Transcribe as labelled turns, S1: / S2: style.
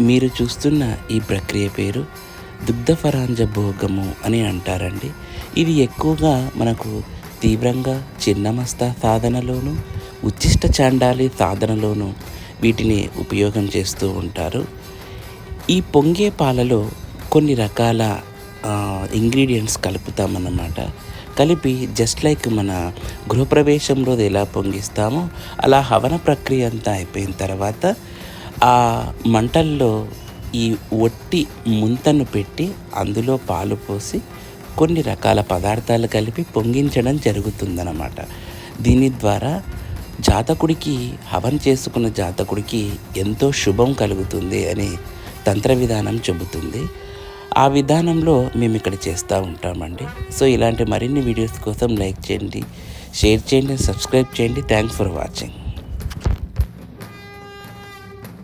S1: మీరు చూస్తున్న ఈ ప్రక్రియ పేరు దుగ్ధఫరాంజ భోగము అని అంటారండి. ఇది ఎక్కువగా మనకు తీవ్రంగా చిన్నమస్త సాధనలోను ఉచ్చిష్ట చాండాలి సాధనలోను వీటిని ఉపయోగం చేస్తూ ఉంటారు. ఈ పొంగే పాలలో కొన్ని రకాల ఇంగ్రీడియంట్స్ కలుపుతామన్నమాట. కలిపి జస్ట్ లైక్ మన గృహప్రవేశంలో ఎలా పొంగిస్తామో అలా హవన ప్రక్రియ అంతా అయిపోయిన తర్వాత ఆ మంటల్లో ఈ ఒట్టి ముంతను పెట్టి అందులో పాలు పోసి కొన్ని రకాల పదార్థాలు కలిపి పొంగించడం జరుగుతుందన్నమాట. దీని ద్వారా జాతకుడికి హవన్ చేసుకున్న జాతకుడికి ఎంతో శుభం కలుగుతుంది అని తంత్ర విధానం చెబుతుంది. ఆ విధానంలో మేము ఇక్కడ చేస్తూ ఉంటామండి. సో ఇలాంటి మరిన్ని వీడియోస్ కోసం లైక్ చేయండి షేర్ చేయండి సబ్స్క్రైబ్ చేయండి. Thanks for watching.